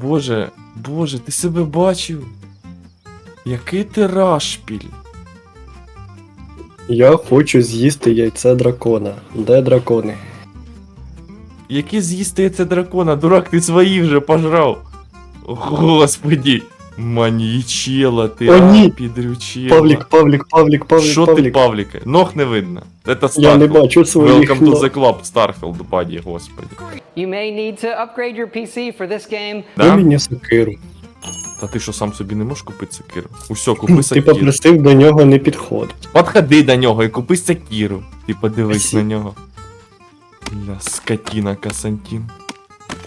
Боже, боже, ти себе бачив? Який ти рашпіль? Я хочу з'їсти яйце дракона. Де дракони? Які з'їсти яйце дракона? Дурак, ти свої вже пожрав. Господі. Маньячела, ти О, ні. а, підрючила. Павлік, Павлік, Павлік, Павлік, Що ти, Павлік. Павліка? Ног не видно. Це Я не бачу своїх Welcome to ног. the club, Starfield, паді, господи. You may need to upgrade your PC for this game. Дай Да? мені сокиру. Та ти що сам собі не можеш купити сокиру? Усьо, купи Ти попросив до нього не підходить. Подходи до нього і купи сокиру. Ти подивись Спасибо. на нього. Бля, скотина Касантін.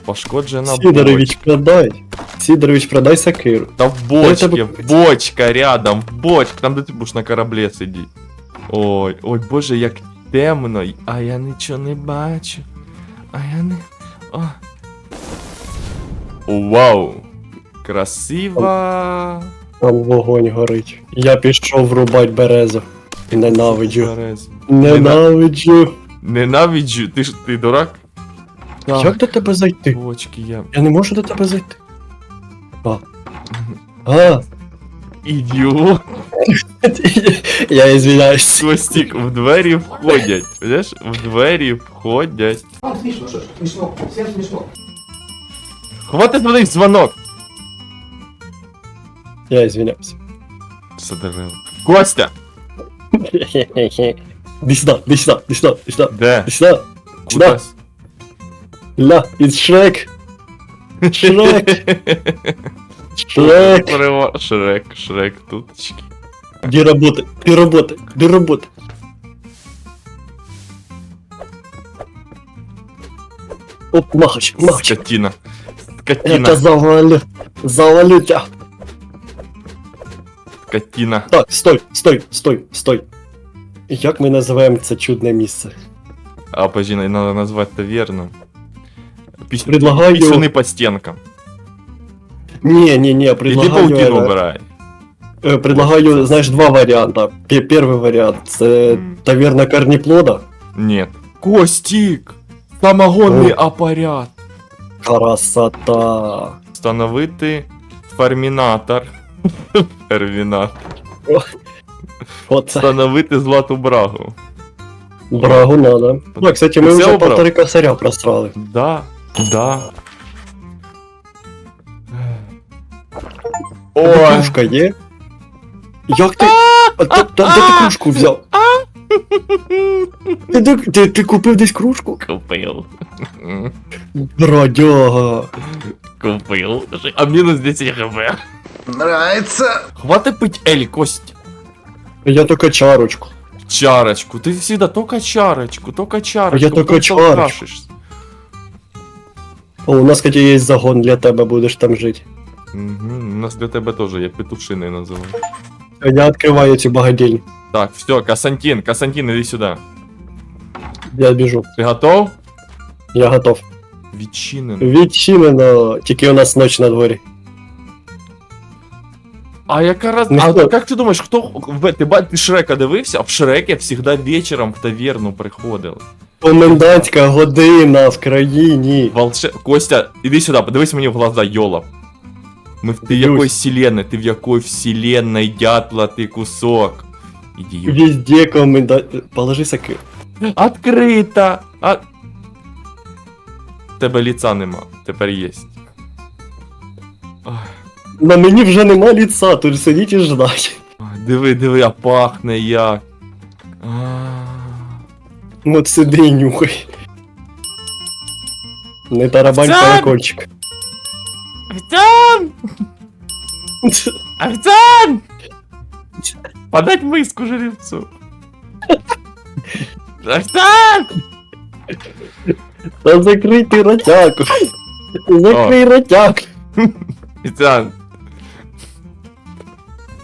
Пошкоджена Сідорович, бочка. продай. Сідорович, продай сокиру. Та в Я бочці, тебе- в бочка рядом, в бочка, там де ти будеш на кораблі сидіти. Ой, ой, боже, як темно, а я нічого не бачу. А я не. О. Вау! Красиво! Там вогонь горить. Я пішов врубать березу. Ненавиджу. Ненавиджу. Ненавиджу, ти ж ти дурак? Як до тебе зайти? Бочки я. Я не можу до тебе зайти. А. А. Ідіот. Я извиняюсь. Костік, в двері входять. Знаєш, в двері входять. Вам смешно, что ж, смешно, всем смешно. Хватить дзвонив дзвонок. Я извиняюсь. Задерев. Костя! Ди сюда, ди сюда, ди сюда, ди сюда, Де? ди сюда. Сюда. Ля, it's Шрек. Шрек. Шрек. Шрек, Шрек, туточки. Где работа? Где работа? Где работа? Оп, махач, махач. Скотина. Я Скотина, тебя завалю. Завалю тебя. скотина. Так, стой, стой, стой, стой. Як ми називаємо це чудне місце? А, подожди, надо назвать таверну. Пис... Предлагаю- Писюны по стенкам. Ні, ні, ні, Иди предлагаю, паутину е, убирай. е, предлагаю, знаєш, два варіанти. Пе- Перший варіант це таверна корніплода. Нет. Костик! Самогонный аппарат. Красота. Встановити фермінатор. Фермінатор. Оце Встановити злату брагу. брагу надо. Ну, кстати, ми Ти вже все обрав? полтори косаря просрали. Да, да. Ой, Кружка є? Як ти? А, та- та- Де ти кружку взяв? Ти, де- ти, ти купив десь кружку? купил. Бродяга. Купил. А мінус 10 хп. Нравится. Хватит пить Ель, Кость. Я тільки чарочку. Чарочку. Ты всегда только чарочку, только чарочку. Я только потом чарочку. О, у нас, кстати, є загон для тебе, будеш там жити. Угу. У нас для тебе тоже, я петушиной называю. Я відкриваю ці багадільні. Так, все, Касантин, Касантин, иди сюда. Я біжу. Ты готов? Я готов. Відчинено. Відчинено, тільки у нас ніч на дворі. А яка раз... Ну А що? як ти думаєш, хто... в- Ти, ба- ти Шрека дивився? А в Шреке завжди вечором в таверну приходили. Комендантська година в країні. Волше... Костя, іди сюди, подивись мені в глаза, йолоп. Ми в... Ти Дивлюсь. якой вселенной? Ти в якой вселенной, дятла, ти кусок? Ідіот. Везде комендант. Положи саки. Открыто! А... Тебе лица нема, тепер єсть. На мені вже нема ліца, тут сидіть і ждать. Диви, диви, а пахне як. А. От сиди і нюхай. Не тарабань Офіціант! колокольчик. Офіціант! Офіціант! Подать миску жеребцу. Офіціант! Та закрий ти ротяку. Закрий ротяк. Офіціант.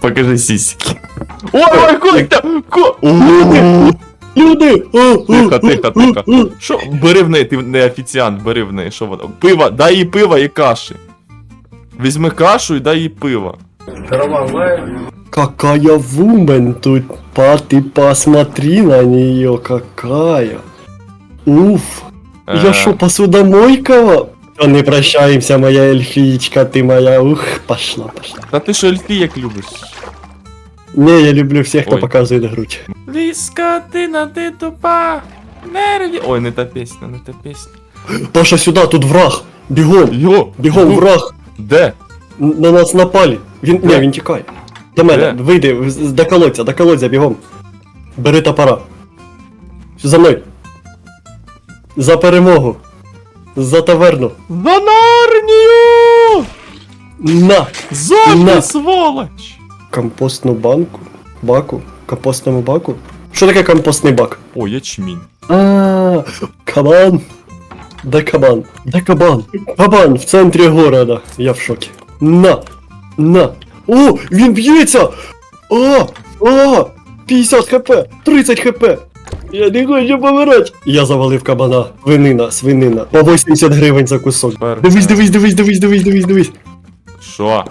Покажи сиськи. Ой, ой, Костя! Ко... О! Люди! О, о, Тихо, о, тихо, о, тихо. о. Що? Бери в неї, ти не офіціант, бери в неї, що воно? Пиво, дай їй пиво і каші. Візьми кашу і дай їй пиво. Какая вумен тут, па, ты посмотри на нее, какая. Уф, я Е, шо, посудомойка? То не прощаемся, моя эльфичка, ты моя, ух, пошла, пошла. Та ти що ельфі як любиш? Не, я люблю всех, кто Ой. показывает грудь. Ліскотина, ти тупа. Нерві. Ой, не та пісня, не та пісня. Паша, сюда, тут враг. Бегом, Йо! бегом, ну, враг. Де? На нас напали. Він, Де? ні, він тікає. До мене, Де? вийди, з- до колодця, до колодця, бігом. Бери топора. За мною. За перемогу. За таверну. За Нарнію! На! Зомбі, На. сволоч! Компостну банку. Баку. Компостному баку. Що таке компостний бак? О, ячмінь. А, кабан. Де кабан? Де кабан? Кабан в центрі города. Я в шокі. На! На! О! Він б'ється! О! О! 50 хп! 30 хп! Я не хочу помирати! Я завалив кабана. Свинина, свинина. По 80 гривень за кусок. Супер. Дивись, дивись, дивись, дивись, дивись, дивись, дивись. Що?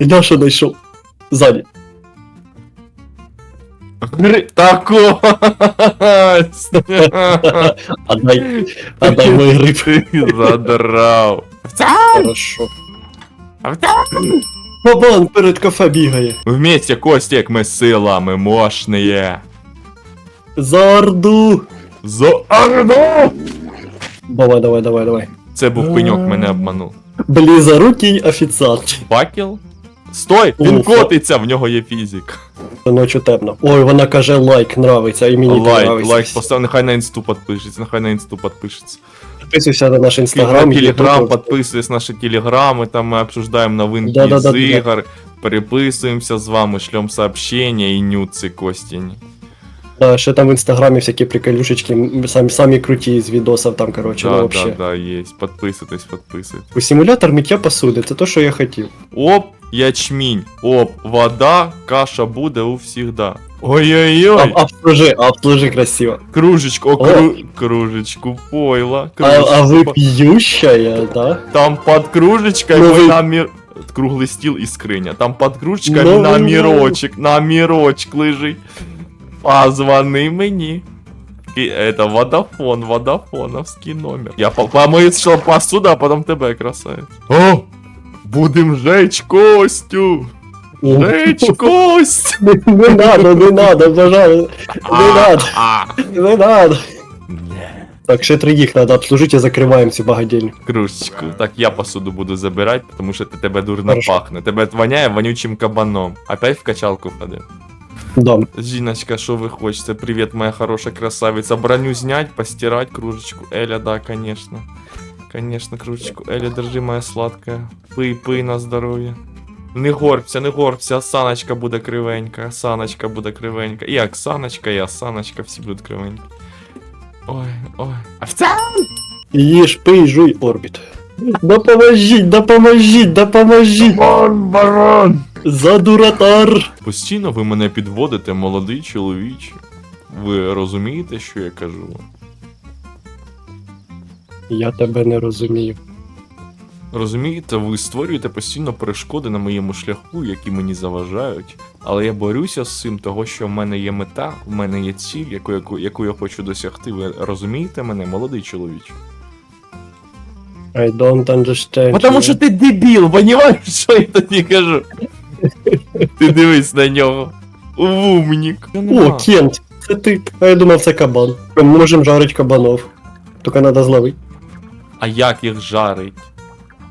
Я що знайшов? Ззаді. Тако! Отдай. Отдай мой гриб. Задрав. Хорошо. Кабан перед кафе бігає. Вместе, Костік, ми силами мощные. За орду! За Орду! Давай, давай, давай, давай. Це був пеньок, мене обманув. Близорукий офіціант. Факел? Стой! Він Уфа. котиться, в нього є фізик. Ночі темно. Ой, вона каже лайк, нравиться, і мені Лайк, нравиться. лайк, постав, нехай на інсту підпишеться, нехай на інсту підпишеться. Підписуйся на наш інстаграм. Інстаграм, телеграм, підписуйся на наші телеграми, там ми обсуждаємо новинки Да-да-да, з да. ігор, переписуємося з вами, шлем сообщення і нюци Костіні. Да, ще там в інстаграмі всякі приколюшечки, м, самі, самі круті з відосів там, коротше, ну Да, да, вообще. да, є. Підписуйтесь, підписуйтесь. У симулятор миття посуди, це то, що я хотів. Оп, ячмінь, оп, вода, каша буде у всігда. А, Ой-ой-ой, обслужи, обслужи красиво. кружечку, о, О. кру... кружечку пойла, А, а ви кружечку. п'ющая, да? Там под кружечкой Ну, ви- на мир... Круглий стіл і скриня. Там под кружечкой Ну, на ну. мірочок, лежить. Позвони мені. Это водофон, водофоновський номер. Я по- помию що посуду, а потом тебе, красавець. О! Будем жечь Костю! Жечь Кость! Не, не надо, не надо, пожалуйста. Не надо, не надо. Так, ще троїх треба обслужити і закриваємо цю багадільню. Кружечку. Так, я посуду буду забирати, тому що ти тебе дурно Хорошо. пахне. Тебе воняє вонючим кабаном. Опять в качалку впаде. Да. Зиночка, что вы хочете? Привет, моя хорошая красавица. Броню снять, постирать кружечку. Эля, да, конечно. Конечно, кружечку. Эля, держи, моя сладкая. Пий, пий на здоров'я. Не горбся, не горбся, Саночка буде кривенька, Саночка буде кривенька. І Оксаночка, і Осаночка, всі будуть кривенькі. Ой, ой. Овця! Їж, пий, жуй, орбіт. Допоможіть, допоможіть, допоможіть! барон! За дуратар! Постійно ви мене підводите, молодий чоловіче. Ви розумієте, що я кажу? Я тебе не розумію. Розумієте, ви створюєте постійно перешкоди на моєму шляху, які мені заважають. Але я борюся з цим, того що в мене є мета, в мене є ціль, яку, яку, яку я хочу досягти. Ви розумієте мене, молодий чоловіче? I don't understand. Потому you. що ти дебіл, понімаєш, що я тобі кажу? Ти дивись на нього. Умнік. О, Кент, це ти. А я думав, це кабан. Ми можемо жарити кабанов. Тільки треба зловити. А як їх жарить?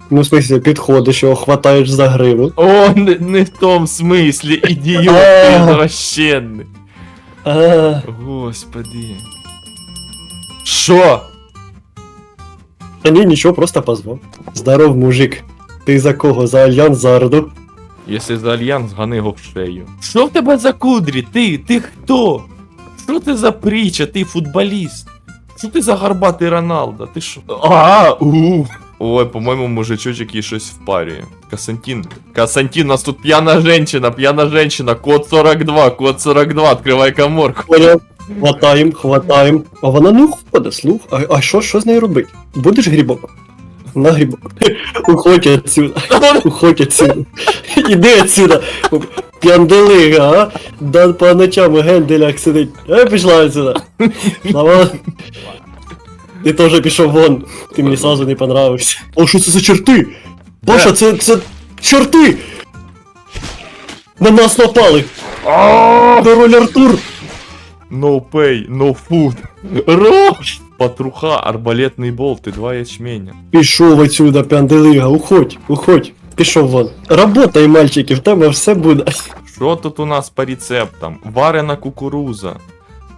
Ну, в смысле, підходиш, його хватаєш за гриву. О, не, не в тому смислі, ідіот, ти извращенний. А, Господи. Що? та ні, нічого, просто позвав. Здоров, мужик. Ти за кого? За альянс за орду? Якщо за альянс, гани його в шею. Що в тебе за кудрі? Ти? Ти хто? Що ти за притча? Ти футболіст? Що ти за гарбатий Роналдо? Ти що? А, у. Ой, по-моєму, мужичочок їй щось впарює. Касантін. Касантін, у нас тут п'яна женщина, п'яна женщина, код 42, код 42, відкривай коморку. Поняв? Хватаєм, хватаєм. А вона не уходить, слух. А, а що, що з нею робити? Будеш грибок? На грибок. Уходь отсюда. Уходь отсюда. Іди отсюда. П'янделига, а? Да по ночам у генделях сидить. Ей, пішла отсюда. Слава. Ти теж пішов вон. Ти мені сразу не понравився. О, що це за чорти? Паша, це, це чорти! На нас напали! Король Артур! No pay, no food. Рош! Патруха, арбалетний болт і два ячменя. Пішов отсюда, пянделига, уходь, уходь. Пішов вон. Работай, мальчики, в тебе все буде. Що тут у нас по рецептам? Варена кукуруза.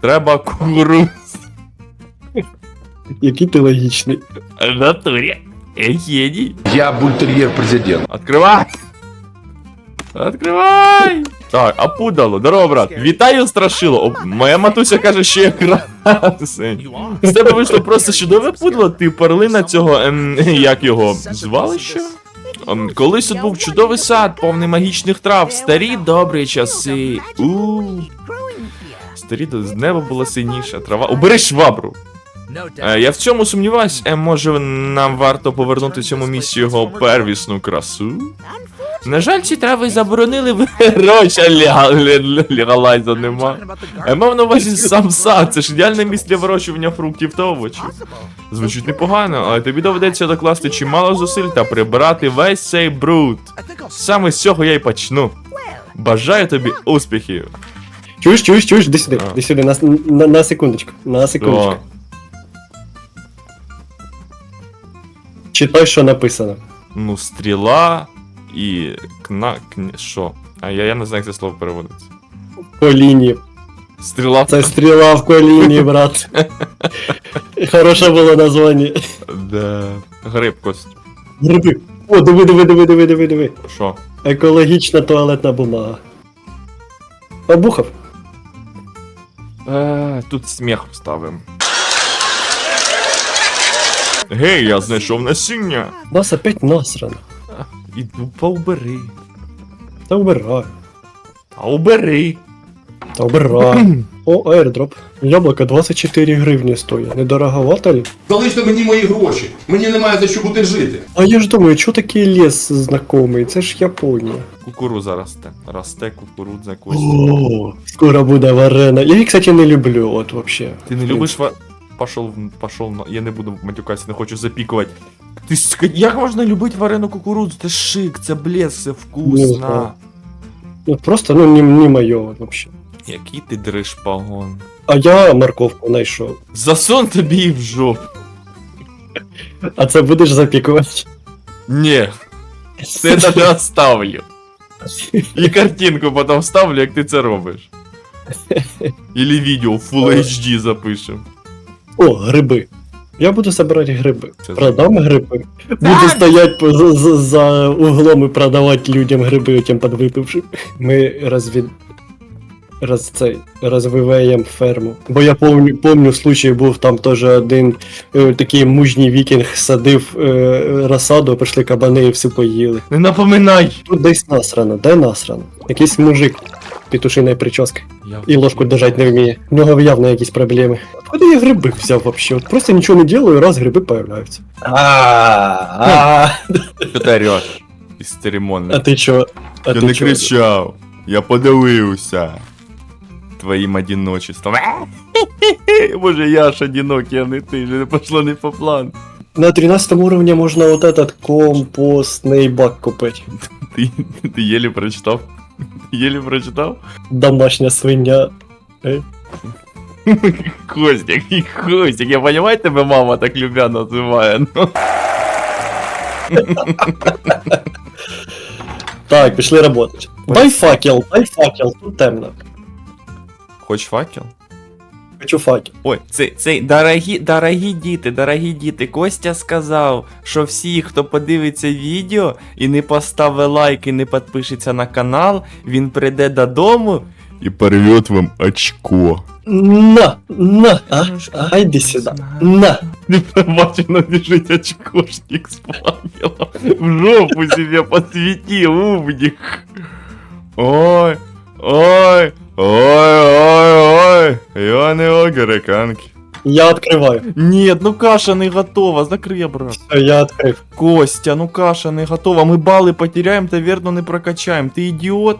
Треба кукуруз. Який ти логічний. В натурі. Эй. Я бультерьер президент. Откривай! Откривай! Так, а пудало, здорово, брат. Вітаю, страшило. О, моя матуся каже, що я красень. З тебе вийшло просто чудове пудло, ти перлина цього, ем, як його, звалище? Ем, колись тут був чудовий сад, повний магічних трав, старі добрі часи. у Старі до з неба було синіше, трава. Убери швабру! Е, я в цьому сумніваюсь, е, може нам варто повернути цьому місці його первісну красу? На жаль, ці трави заборонили вироща легалайза нема. Я мав на увазі сам сад, це ж ідеальне місце для вирощування фруктів та овочів. Звучить непогано, але тобі доведеться докласти чимало зусиль та прибирати весь цей бруд. Саме з цього я й почну. Бажаю тобі успіхів. Чуєш, чуєш, чуєш, іди сюди, А. сюди, на, на, на секундочку, на секундочку. Читай, що написано. ну, стріла і кна... кня... Що? А я, я не знаю, як це слово переводиться. По лінії. Стріла в Це стріла в коліні, брат. Хороше було названня. Да. Гриб кость. Гриби. О, диви, диви, диви, диви, диви, диви. Що? Екологічна туалетна бумага. Обухав. Е, тут сміх вставим. Гей, я знайшов насіння. Нас опять насрано. Іду поубери. Та убирай. Та убери. Та убирай. О, аердроп. Яблуко 24 гривні стоїть. Недороговато ли? Залиште мені мої гроші. Мені немає за що буде жити. А я ж думаю, що такий ліс знакомий? Це ж Японія. Кукуруза росте. Росте кукурудза кость. О, скоро буде варена. Я її, кстати, не люблю, от вообще. Ти не любиш ва... Пошов, пошов, на... я не буду матюкатися, не хочу запікувати. Ти як можна любити варену кукурудзу? Це шик, це блеск, це вкусно. Ну просто, ну, не, не моє вообще. Який ти дриш погон. А я морковку знайшов. Засун тобі її в жопу. А це будеш запікувати? Ні, це я оставлю. І картинку потім вставлю, як ти це робиш. Ілі відео Full HD запишем. О, гриби. Я буду собирати гриби. Це Продам гриби. Буду стоять по- за, за, за углом і продавати людям гриби, тим подвипившим. Ми розвід... Роз, цей, розвиваємо ферму. Бо я помню, помню случай був там теж один е, такий мужній вікінг садив е, розсаду, прийшли кабани і всю поїли. Не напоминай! Тут десь насрано, де насрано? Якийсь мужик петушиної прически. Я... І ложку держать не вміє. В нього явно якісь проблеми. Куди я гриби взяв вообще? От просто нічого не делаю, раз гриби появляються. А Що ти ореш? Із А церемонно. ти чо? А Я ти не чо? кричав. Я подивився. Твоїм одиночеством. Боже, я ж одинокий, а не ти, вже не пошло не по плану. На 13 уровне можно вот этот компостный бак купить. Ти, ти єлі прочитав? Ти єлі прочитав? Домашня свиня. Костик, Костик, я понимаю, тебе мама так любя називає, ну. Так, пішли работать. Дай факел, дай факел, тут темно. Хоч факел? Хочу факел. Ой, цей, цей, дорогі, дорогі діти, дорогі діти, Костя сказав, що всі, хто подивиться відео і не поставить лайк і не підпишеться на канал, він прийде додому і порвет вам очко. На, на, а, а, иди сюда. На. Не побачено біжить очкошник з факелом. В жопу себе посвіти, умник. Ой, ой, ой, ой, ой, я открываю. Нет, ну каша не готова, закрий, брат. Все, я открыв. Костя, ну каша не готова, ми бали потеряємо та вірно не прокачаємо. Ти ідіот?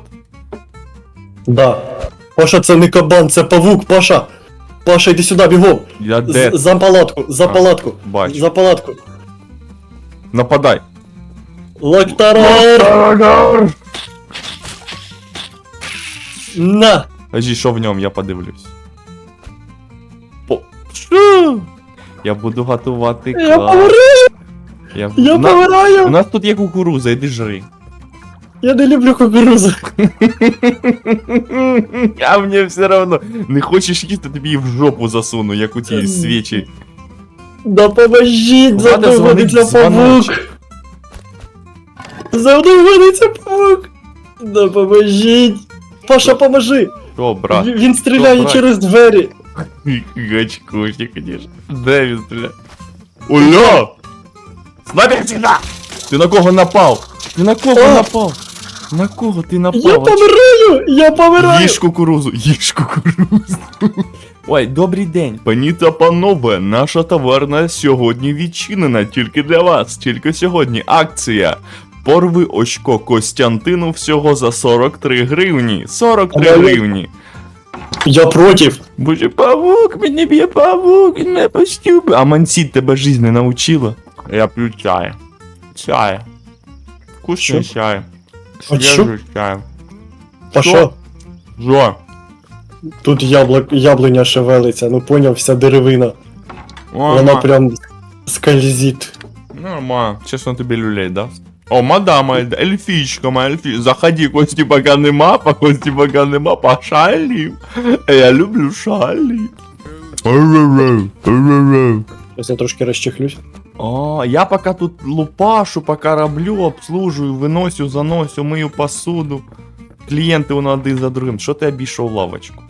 Да. Паша, це не кабан, це павук, Паша. Паша, йди сюди, бігом! Я де? З- За палатку, за А, палатку. бачу. За палатку. Нападай. Лактарар! На! Подожди, що в ньому, я подивлюсь. По... Що? Я буду готувати Я помираю! Я, Я У на- У нас тут є кукуруза, іди жри. Я не люблю кукурузу. А мені все равно. Не хочеш їсти, тобі її в жопу засуну, як у ті свічі. Допоможіть, за Надо мною гониться павук! За мною гониться павук! Допоможіть! Паша, поможи! Що, брат? Він- Він стріляє брат? через двері. Гачкуші, конечно. Де він стріляє? Оля! Снайпер сюда! Ти на кого напав? Ти на кого О! напав? На кого ти напав? Я помираю! Я помираю! Їж кукурузу, їж кукурузу. Ой, добрий день. Пані та панове, наша таверна сьогодні відчинена тільки для вас. Тільки сьогодні акція. Порви очко Костянтину всього за 43 гривні. 43 Але- гривні. Я против! Боже, павук, мене б'є павук, він мене постюбив. А мансід тебе жизнь не научила? Я п'ю чай. Чай. Вкусний Що? чай. А Свежий чай. Паша, Жо. тут яблук, яблуня шевелиться, ну поняв, вся деревина. Вона прям скользить. Нормально. Чесно тобі люлей, да? О, мадама, эльфичка, моя эльфичка. Заходи, Кості пока нема, по Кості пока нема, пошалим. Я люблю шалим. Зараз я трошки розчехлюсь. О, я пока тут лупашу, пока роблю, обслужую, виносю, заносю, мию посуду. Клієнти у нас один за другим. Що ти обійшов лавочку?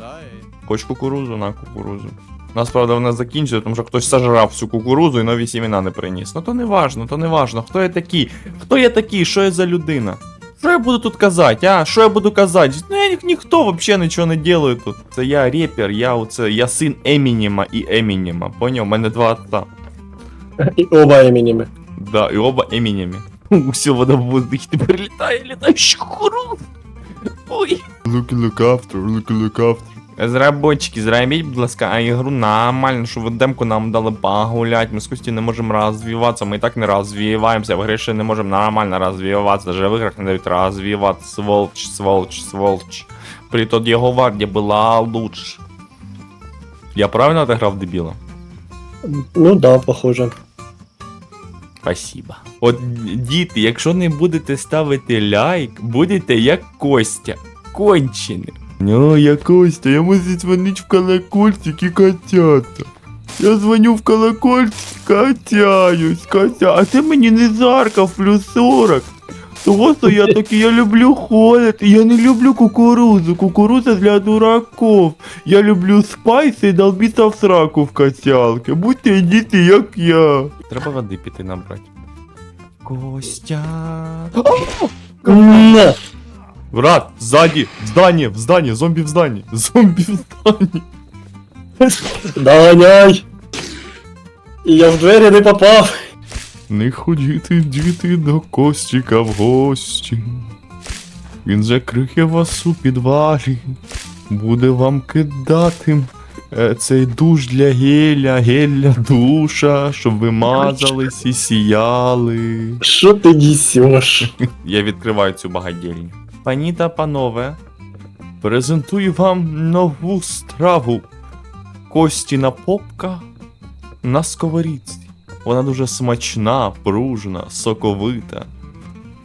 Хоч кукурузу на кукурузу. Нас, правда, вона закінчує, тому що хтось сожрав всю кукурузу і нові сімена не приніс. Ну то не важно, то не важно. Хто я такий? Хто я такий? Що я за людина? Що я буду тут казати, а? Що я буду казати? Ну я ні- ніхто взагалі нічого не делаю тут. Це я репер, я оце, я син Емініма і Емініма. Поняв? У мене два отца. І оба іменями. Да, і оба Емінімі. Все, вода в воздухі тепер літає, літаючий кукуруз. Ой. Look, look after, look, look after. Разработчики, зробіть, будь ласка, а ігру нормально, щоб ви демку нам дали погулять. Ми з Кості не можемо розвиватися, ми і так не розвиваємося, в грі ще не можемо нормально розвиватися, даже в іграх не дають розвиватися, сволч, сволч, сволч. При тот його варді була лучше. Я правильно отыграв дебіла? Ну да, похоже. Спасибо. От діти, якщо не будете ставити лайк, будете як Костя. Кончений. Ну, я Костя, я мусить дзвонити в колокольчик і котята. Я дзвоню в колокольчик, катяюсь, катя. А ти мені не заркав плюс 40. Того, що я такий, я люблю холод, я не люблю кукурузу. Кукуруза для дураков. Я люблю спайс і долбіться в сраку в качалки. Будьте діти, як я. Треба води піти набрати. Костя. На! Брат, сзади, в здании, в здании, зомби в здании, зомби в здании. Доганяй! Я в двері не попав. Не ходіти, діти, до Костіка в гості. Він закриє вас у підвалі, буде вам кидати е, цей душ для геля, гель для душа, щоб ви мазались і сіяли. Що ти несеш? Я відкриваю цю багадільню. Пані та панове, презентую вам нову страву. Костіна попка на сковорідці. Вона дуже смачна, пружна, соковита.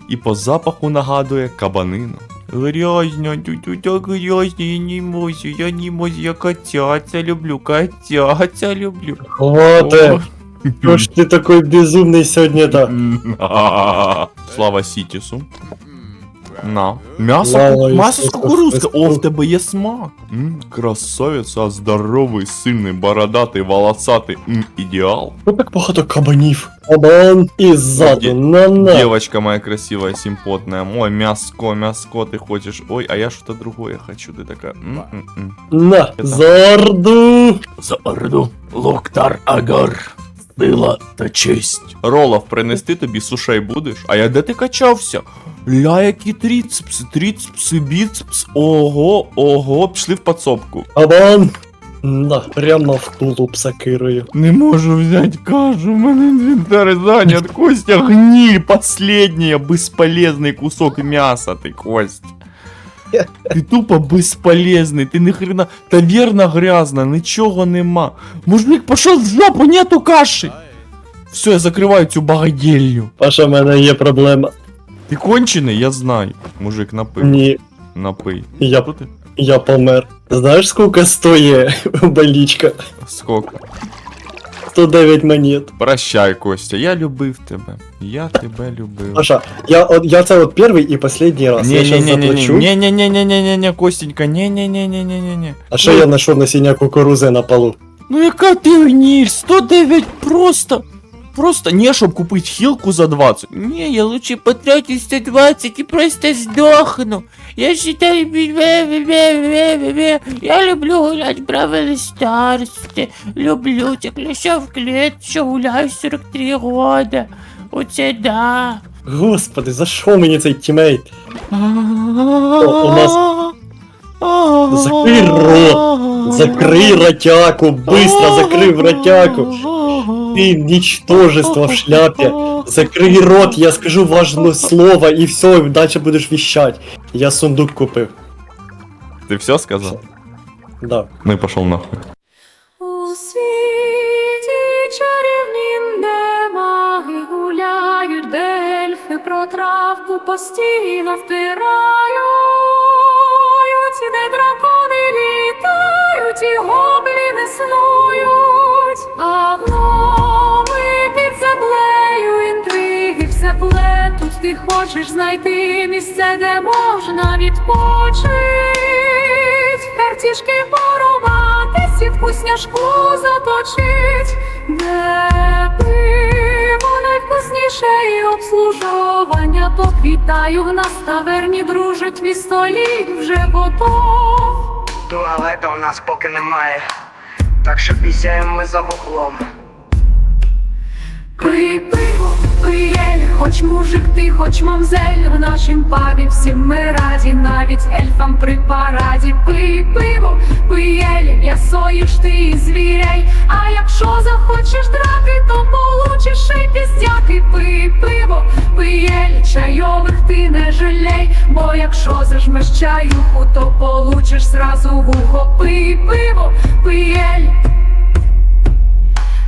І по запаху нагадує кабанину. Грязно, тютя грязно, я не можу, я не можу, я котяця люблю, котяця люблю. Хвате! Що ж ти такий безумний сьогодні та? Слава Сітісу. На. М'ясо, Слава ку- м'ясо з Ісусу кукурузки. О, в тебе є смак. М, красавець, а здоровий, сильний, бородатий, волосатий. М, ідеал. Ну так багато кабанів. Кабан і ззаду. Де- На-на. Девочка моя красивая, симпотная. Ой, мяско, мяско ты хочешь. Ой, а я что-то другое хочу. Ты такая. м-м-м. На. Зарду. За орду, Локтар Агар. Сила та честь. Ролов принести тобі сушей будеш? А я де ти качався? Ля, які тріцепси, тріцепси, біцепс. Ого, ого, пішли в подсобку. Кабан. На, прямо в тулуб сакирою. Не можу взяти кашу, у мене інвентар зайнят. Костя, гниль, последний, бесполезный кусок мяса ты, Кость. Ти тупо безполезний, ти ни хрена, таверна грязна, нічого нема. Мужик пішов в жопу, нету каші. Все, я закриваю цю багаділлю. Паша, в мене є проблема. Ти кончений, я знаю. Мужик, напий, Ні, напий. я, Що ти? я помер. Знаєш, скільки стоїть болічка? Сколько? 109 монет. Прощай, Костя, я любив тебе. Я тебе любив. Паша, я, от, я це от перший і последній раз. я щас заплачу. Не-не-не-не-не-не-не, Костенька, не-не-не-не-не-не-не. А що я знайшов насіння кукурузи на полу? Ну яка ти гніль, 109 просто. Просто не, щоб купити хілку за 20. Не, я лучше потрачу 120 і просто здохну. Я считаю, я люблю гулять Бравл Старсти. Люблю теклюся в клетче, гуляю 43 года. Оце да. Господи, за що мені цей тімейт? у нас- Закрий рот! Закрий ротяку! Быстро закрив ротяку! Ты ничтожество в шляпе! Закрий рот, я скажу важное слово и все, дальше будешь вещать. Я сундук купив. Ти все сказав? Да. Ну і пошел нахуй. У світі чарівнім, де маги гуляють, де ельфи про травку постійно втирають, де дракони літають і гобліни снують, а гноми під землею інтриги все плетуть. Ти хочеш знайти місце, де можна відпочить, картішки порубатись і вкусняшку заточить, де пиво найвкусніше і обслуговування, то вітаю в нас таверні, друже, твій столік вже готов. Туалета у нас поки немає, так що пісяємо ми за вуглом. Пий пиво, пий ель, хоч мужик ти, хоч мамзель В нашім пабі всім ми раді, навіть ельфам при параді. Пий пиво, ель, ясоїш ти і звіряй. А якщо захочеш драки, то получиш і піздяки. Пий пиво, пий чайових ти не жалей. Бо якщо зажмеш чаюху, то получиш зразу вухо. Пий пиво, пий ель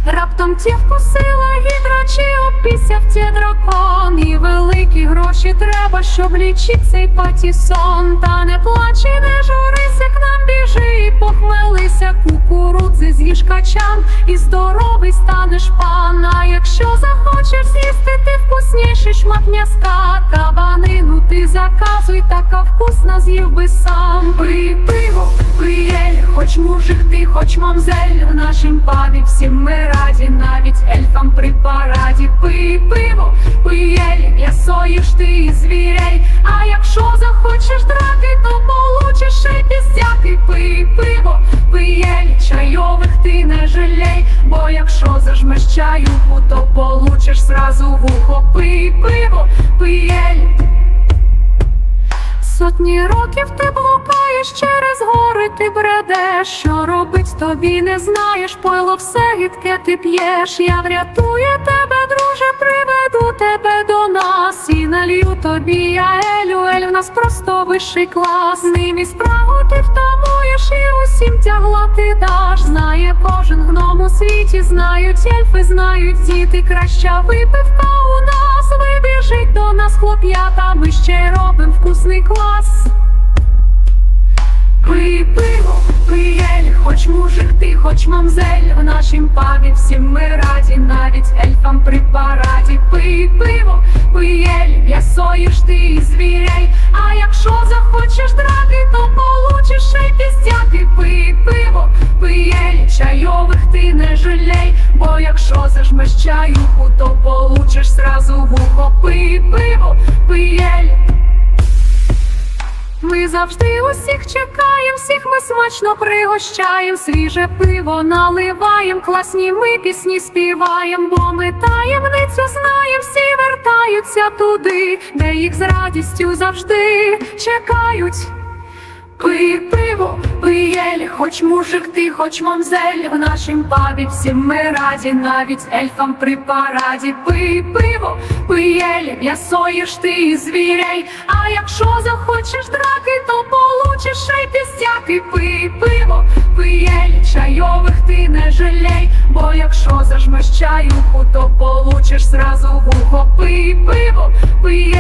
Раптом ті вкусила гідра чи опісяв ті дракон? І великі гроші треба, щоб лічить цей патісон. Та не плач і не журися, к нам біжи. І похмелися Кукурудзи з'їж качан і здоровий станеш пан. А якщо захочеш з'їсти вкусніший шмат м'яска Кабанину ти заказуй, така вкусна з'їв би сам. Пий пиво, пий ель, хоч мужик ти, хоч мамзель. В нашім пабі всім ми раді, навіть ельфам при параді. Пий пиво, пий ель, ясоїш ти і звіряй А якщо захочеш драки, то получиш і піздяки. Пий пиво, пий ель, чайових ти не жалей. Бо якщо зажмеш чаюху, то получиш зразу вухо Пий пиво, пий ель Сотні років ти блукаєш через гори, ти бредеш, що робить тобі не знаєш, пойло все гидке ти п'єш, я врятую тебе, друже, приведу тебе до нас. І налью тобі я елю, ель в нас просто вищий клас. Ним і справу ти втамуєш і усім тягла ти даш. Знає кожен гном у світі, знають ельфи, знають діти, краща випивка у нас. Вибіжить до нас хлоп'ята, ми ще робимо робим вкусний клас. Пий пиво, пий ель, хоч мужик ти, хоч мамзель. В нашім пабі всім ми раді, навіть ельфам при параді. Пий пиво, пий ель, ясоїш ти і звіряй А якщо захочеш драки, то получиш і піздяки Пий пиво, пий ель, чайових ти не жалей. Бо якщо зажмеш чаюху, то получиш зразу вухо. Пий пиво, ми завжди усіх чекаєм, всіх ми смачно пригощаєм, свіже пиво наливаєм, класні ми пісні співаєм, бо ми таємницю знаєм, всі вертаються туди, де їх з радістю завжди чекають. Пий пиво, пий ель, хоч мужик ти, хоч мамзель. В нашім пабі всім ми раді, навіть ельфам при параді. Пий пиво, пий ель, м'ясоїш ти і звірей А якщо захочеш драки, то получиш ще й пістяки. Пий пиво, пий ель, чайових ти не жалей. Бо якщо зажмеш чаюху, то получиш зразу вухо. Пий пиво, пий